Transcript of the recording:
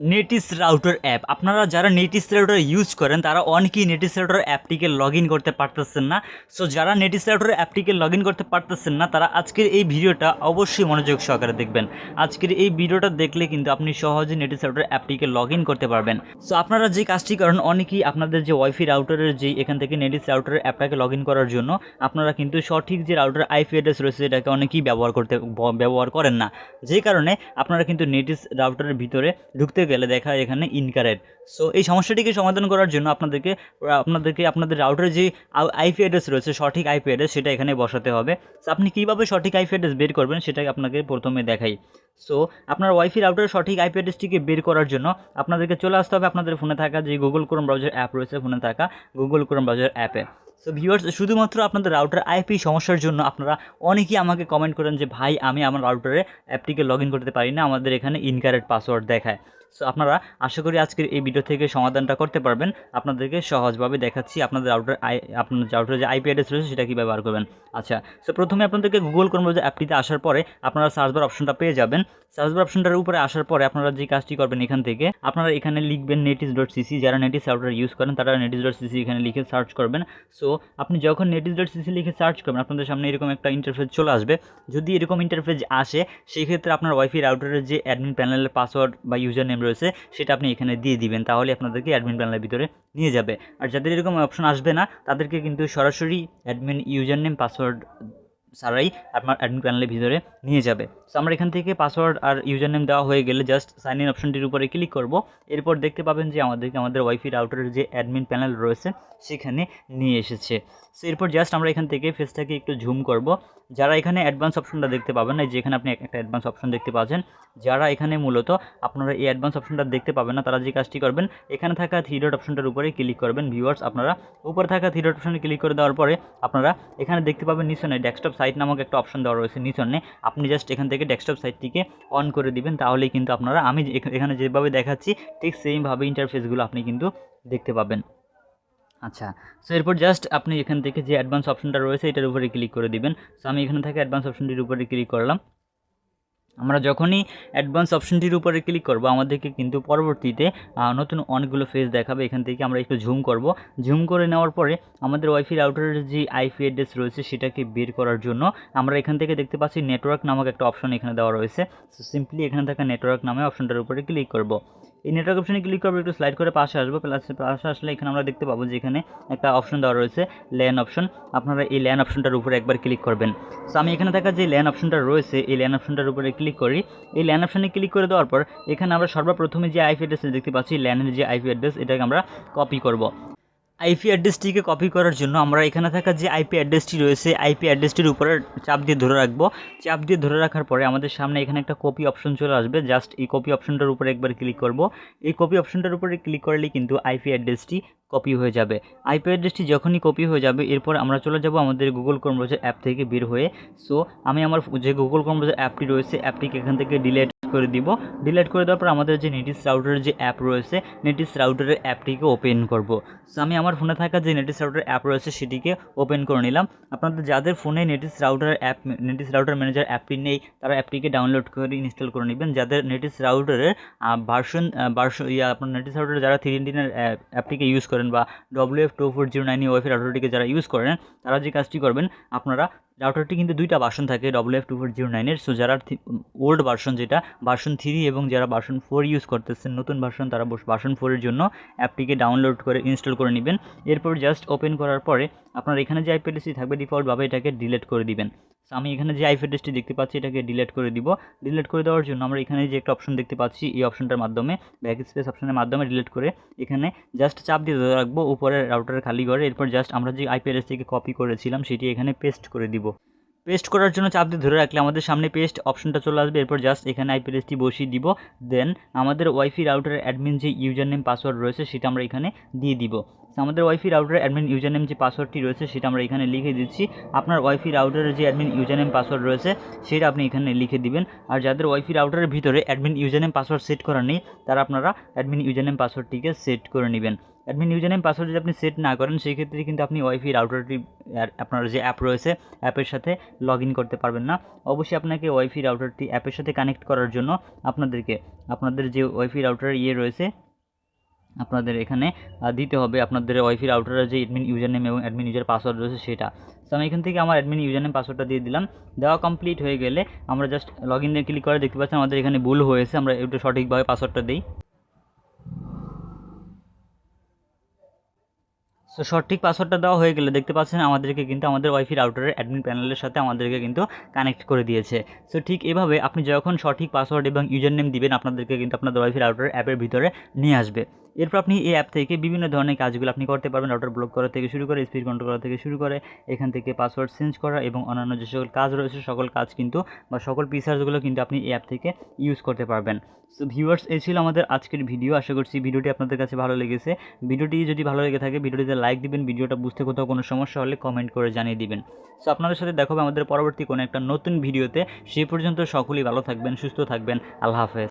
Netis router app আপনারা যারা Netis router use করেন, তারা অনেকেই নেটিস রাউটার অ্যাপটিকে লগ ইন করতে পারতেছেন না। সো যারা নেটিস রাউটার অ্যাপটিকে লগ ইন করতে পারতেছেন না, তারা আজকের এই ভিডিওটা অবশ্যই মনোযোগ সহকারে দেখবেন। আজকের এই ভিডিওটা দেখলে কিন্তু আপনি সহজে নেটিস রাউটার অ্যাপটিকে লগ ইন করতে পারবেন। সো আপনারা যে কাজটি করেন, অনেকেই আপনাদের যে ওয়াইফাই রাউটারের যে এখান থেকে নেটিস রাউটারের অ্যাপটাকে লগ ইন করার জন্য, আপনারা কিন্তু সঠিক যে রাউটার আইপি অ্যাড্রেস রয়েছে এটাকে অনেকেই ব্যবহার করতে, ব্যবহার করেন না। যে কারণে আপনারা কিন্তু নেটিস রাউটারের ভিতরে ঢুকতে গেলে দেখা এখানে ইনকারেক্ট সো এই সমস্যাটিকে সমাধান করার জন্য আপনাদেরকে আপনাদেরকে আপনাদের রাউটারের যে আইপি অ্যাড্রেস রয়েছে, সঠিক আইপি অ্যাড্রেস সেটা এখানে বসাতে হবে। সো আপনি কীভাবে সঠিক আইপি অ্যাড্রেস বের করবেন সেটাকে আপনাকে প্রথমে দেখাই। সো আপনার ওয়াইফাই রাউটারের সঠিক আইপি অ্যাড্রেসটিকে বের করার জন্য আপনাদেরকে চলে আসতে হবে আপনাদের ফোনে থাকা যে গুগল ক্রোম ব্রাউজার অ্যাপ রয়েছে ফোনে থাকা গুগল ক্রোম ব্রাউজার অ্যাপে সো ভিউয়ার্স শুধুমাত্র আপনাদের রাউটার আইপি সমস্যার জন্য আপনারা অনেকেই আমাকে কমেন্ট করেন যে, ভাই, আমি আমার রাউটারে অ্যাপটিকে লগ করতে পারি না। আমাদের এখানে ইনকারেক্ট পাসওয়ার্ড দেখায়। সো আপনারা আশা করি আজকের এই ভিডিও থেকে সমাধানটা করতে পারবেন। আপনাদেরকে সহজভাবে দেখাচ্ছি আপনাদের রাউটার আই আপনার রাউটারের যে আইপি অ্যাড্রেস রয়েছে, সেটা কীভাবে ব্যবহার করবেন। আচ্ছা সো প্রথমে আপনাদেরকে গুগল ক্রোম ব্রাউজার অ্যাপটিতে আসার পরে আপনারা সার্চ বার অপশনটা পেয়ে যাবেন। সার্চ বার অপশনটার উপরে আসার পরে আপনারা যে কাজটি করবেন এখান থেকে, আপনারা এখানে লিখবেন নেটিস ডট সিসি যারা নেটিস রাউটার ইউজ করেন, তারা নেটিস ডট সিসি এখানে লিখে সার্চ করবেন। সো আপনি যখন নেটিস ডট সিসি লিখে সার্চ করবেন, আপনাদের সামনে এরকম একটা ইন্টারফেস চলে আসবে। যদি এরকম ইন্টারফেস আসে, সেই ক্ষেত্রে আপনার ওয়াইফাই রাউটারের যে অ্যাডমিন প্যানেলের পাসওয়ার্ড বা ইউজার রয়েছে, সেটা আপনি এখানে দিয়ে দিবেন। তাহলে আপনাদেরকে অ্যাডমিন প্যানেলের ভিতরে নিয়ে যাবে। আর যাদের এরকম অপশন আসবে না, তাদেরকে কিন্তু সরাসরি অ্যাডমিন ইউজার নেম পাসওয়ার্ড ছাড়াই আপনার অ্যাডমিন প্যানেলের ভিতরে নিয়ে যাবে। সো আমরা এখান থেকে পাসওয়ার্ড আর ইউজার নেম দেওয়া হয়ে গেলে জাস্ট সাইন ইন অপশনটির উপরে ক্লিক করব। এরপর দেখতে পাবেন যে আমাদেরকে আমাদের ওয়াইফাই রাউটারের যে অ্যাডমিন প্যানেল রয়েছে, সেখানে নিয়ে এসেছে। সো এরপর জাস্ট আমরা এখান থেকে ফেসটাকে একটু ঝুম করব। যারা এখানে অ্যাডভান্স অপশনটা দেখতে পাবেন না যেখানে আপনি একটা অ্যাডভান্স অপশন দেখতে পাচ্ছেন, যারা এখানে মূলত আপনারা এই অ্যাডভান্স অপশনটা দেখতে পাবেন না, তারা যে কাজটি করবেন, এখানে থাকা থ্রি ডট অপশনটার উপরে ক্লিক করবেন। ভিউয়ার্স আপনারা উপরে থাকা থ্রি ডট অপশনে ক্লিক করে দেওয়ার পরে আপনারা এখানে দেখতে পাবেন নিচনে ডেস্কটপ সাইট নামক একটা অপশন দেওয়া রয়েছে নিচনে আপনি জাস্ট এখান থেকে ডেস্কটপ সাইটটিকে অন করে দিবেন, তাহলেই কিন্তু আপনারা, আমি এখানে যেভাবে দেখাচ্ছি, ঠিক সেইভাবে ইন্টারফেসগুলো আপনি কিন্তু দেখতে পাবেন। আচ্ছা সো এরপর জাস্ট আপনি এখান থেকে যে অ্যাডভান্স অপশনটা রয়েছে, এটার উপরে ক্লিক করে দিবেন। সো আমি এখানে থেকে অ্যাডভান্স অপশনটির উপরে ক্লিক করলাম। আমরা যখনই অ্যাডভান্স অপশনটির উপরে ক্লিক করব, আমাদেরকে কিন্তু পরবর্তীতে নতুন অনেকগুলো ফেজ দেখাবে। এখান থেকে আমরা একটু ঝুম করব। ঝুম করে নেওয়ার পরে, আমাদের ওয়াইফাই রাউটারের যে আইপি অ্যাড্রেস রয়েছে, সেটাকে বের করার জন্য আমরা এখান থেকে দেখতে পাচ্ছি নেটওয়ার্ক নামক একটা অপশন এখানে দেওয়া রয়েছে। সো সিম্পলি এখানে থাকা নেটওয়ার্ক নামে অপশনটার উপরে ক্লিক করব। এই নেটওয়ার্ক অপশানে ক্লিক করব, একটু স্লাইড করে পাশে আসব প্লাস পাশে আসলে এখানে আমরা দেখতে পাবো যে এখানে একটা অপশন দেওয়া রয়েছে ল্যান অপশন আপনারা এই ল্যান অপশনটার উপরে একবার ক্লিক করবেন। সো আমি এখানে থাকা যে ল্যান অপশনটা রয়েছে, এই ল্যান অপশনটার উপরে ক্লিক করি। এই ল্যান অপশনে ক্লিক করে দেওয়ার পর, এখানে আমরা সর্বপ্রথমে যে আইপি অ্যাড্রেস দেখতে পাচ্ছি ল্যানের যে আইপি অ্যাড্রেস এটাকে আমরা কপি করব। আইপি অ্যাড্রেসটিকে কপি করার জন্য আমরা এখানে থাকা যে আইপি অ্যাড্রেসটি রয়েছে আইপি অ্যাড্রেসটির উপরে চাপ দিয়ে ধরে রাখব। চাপ দিয়ে ধরে রাখার পরে আমাদের সামনে এখানে একটা কপি অপশন চলে আসবে। জাস্ট এই কপি অপশনটার উপরে একবার ক্লিক করব। এই কপি অপশনটার উপরে ক্লিক করলে কিন্তু আইপি অ্যাড্রেসটি কপি হয়ে যাবে। আইপি অ্যাড্রেসটি যখনই কপি হয়ে যাবে, এরপর আমরা চলে যাব আমাদের গুগল ক্রোম অ্যাপ থেকে বের হয়ে। সো আমি আমার যে গুগল ক্রোম অ্যাপটি রয়েছে অ্যাপটিকে এখান থেকে ডিলেট করে দিব। ডিলেট করে দেওয়ার পর আমাদের যে নেটিস রাউটারের যে অ্যাপ রয়েছে নেটিস রাউটারের অ্যাপটিকে ওপেন করব। সো আমি আমার ফোনে থাকা যে নেটিস রাউটার অ্যাপ রয়েছে, সেটিকে ওপেন করে নিলাম। আপনাদের যাদের ফোনে Netis router app Netis router manager অ্যাপটি নেই, তারা অ্যাপটিকে ডাউনলোড করে ইনস্টল করে নেবেন। যাদের নেটিস রাউটারের ভার্সন ভার্সন ইয়া, আপনার নেটিস রাউটারে যারা থ্রি ইন্ডিনের অ্যাপটিকে ইউজ করেন বা W F two four zero nine wifi রাউটারটিকে যারা ইউজ করেন, তারা যে কাজটি করবেন, আপনারা রাউটারটি কিন্তু দুইটা ভার্সন থাকে double F two four zero নাইনের সো যারা ওল্ড ভার্সন যেটা ভার্সন থ্রি এবং যারা ভার্সন ফোর ইউজ করতেছেন, নতুন ভার্সন তারা ভার্সন ফোরের জন্য অ্যাপটিকে ডাউনলোড করে ইনস্টল করে নেবেন। এরপর জাস্ট ওপেন করার পরে আপনার এখানে যে আইপি অ্যাড্রেসটি থাকবে ডিফল্টভাবে এটাকে ডিলেট করে দিবেন। So, আমি এখানে যে আইপি অ্যাড্রেসটি দেখতে পাচ্ছি এটাকে ডিলেট করে দিব। ডিলেট করে দেওয়ার জন্য আমরা এখানে যে একটা অপশন দেখতে পাচ্ছি এই অপশনটার মাধ্যমে ব্যাক স্পেস অপশনের মাধ্যমে ডিলেট করে এখানে জাস্ট চাপ দিয়ে ধরে রাখব উপরে রাউটারের খালি ঘরে। এরপর জাস্ট আমরা যে আইপি অ্যাড্রেস থেকে কপি করেছিলাম সেটি এখানে পেস্ট করে দিব। পেস্ট করার জন্য চাপ দিয়ে ধরে রাখলে আমাদের সামনে পেস্ট অপশনটা চলে আসবে। এরপর জাস্ট এখানে আইপি অ্যাড্রেসটি বসিয়ে দিব। দেন আমাদের ওয়াইফাই রাউটারের অ্যাডমিন যে ইউজার নেম পাসওয়ার্ড রয়েছে সেটা আমরা এখানে দিয়ে দিব। আমাদের ওয়াইফি রাউটারের অ্যাডমিন ইউজার নেম যে পাসওয়ার্ডটি রয়েছে সেটা আমরা এখানে লিখে দিচ্ছি। আপনার ওয়াইফি রাউটারের যে অ্যাডমিন ইউজার নেম পাসওয়ার্ড রয়েছে, সেটা আপনি এখানে লিখে দিবেন। আর যাদের ওয়াইফি রাউটারের ভিতরে admin user name password set করা নেই, তারা আপনারা অ্যাডমিন ইউজার নেম পাসওয়ার্ডটিকে সেট করে নেবেন। অ্যাডমিন ইউজার নেম পাসওয়ার্ড যদি আপনি সেট না করেন সেই ক্ষেত্রে কিন্তু আপনি ওয়াইফি রাউটারটি আপনার যে অ্যাপ রয়েছে অ্যাপের সাথে লগ করতে পারবেন না। অবশ্যই আপনাকে ওয়াইফি রাউটারটি অ্যাপের সাথে কানেক্ট করার জন্য আপনাদেরকে, আপনাদের যে ওয়াইফি রাউটার ইয়ে রয়েছে আপনাদের এখানে দিতে হবে। আপনাদের ওয়াইফির আউটারের যে অ্যাডমিন ইউজার নেম এবং অ্যাডমিন ইউজার পাসওয়ার্ড রয়েছে সেটা। তো আমি এখান থেকে আমার অ্যাডমিন ইউজার নেম পাসওয়ার্ডটা দিয়ে দিলাম। দেওয়া কমপ্লিট হয়ে গেলে আমরা জাস্ট লগ ইন দিয়ে ক্লিক করে দেখতে পাচ্ছি আমাদের এখানে ভুল হয়েছে। আমরা একটু সঠিকভাবে পাসওয়ার্ডটা দিই। সো সঠিক পাসওয়ার্ডটা দেওয়া হয়ে গেলে দেখতে পাচ্ছেন আমাদেরকে কিন্তু আমাদের ওয়াইফাই রাউটারের অ্যাডমিন প্যানেলের সাথে আমাদেরকে কিন্তু কানেক্ট করে দিয়েছে। সো ঠিক এভাবে আপনি যখন সঠিক পাসওয়ার্ড এবং ইউজার নেম দিবেন, আপনাদেরকে কিন্তু আপনাদের ওয়াইফাই রাউটারের অ্যাপের ভিতরে নিয়ে আসবে। এরপর আপনি এই অ্যাপ থেকে বিভিন্ন ধরনের কাজগুলো আপনি করতে পারবেন। রাউটার ব্লক করা থেকে শুরু করে স্পিড কন্ট্রোল করা থেকে শুরু করে, এখান থেকে পাসওয়ার্ড চেঞ্জ করা এবং অন্যান্য যে সকল কাজ রয়েছে, সকল কাজ কিন্তু বা সকল ফিচার্সগুলো কিন্তু আপনি এই অ্যাপ থেকে ইউজ করতে পারবেন। সো ভিউয়ার্স এই ছিল আমাদের আজকের ভিডিও আশা করছি ভিডিওটি আপনাদের কাছে ভালো লেগেছে। ভিডিওটি যদি ভালো লেগে থাকে, ভিডিওটিতে লাইক দিবেন, ভিডিওটা বুঝতে কোথাও কোনো সমস্যা হলে কমেন্ট করে জানিয়ে দিবেন। সো আপনাদের সাথে দেখা হবে আমাদের পরবর্তী কোনো একটা নতুন ভিডিওতে। সেই পর্যন্ত সকলেই ভালো থাকবেন, সুস্থ থাকবেন। আল্লাহ হাফেজ।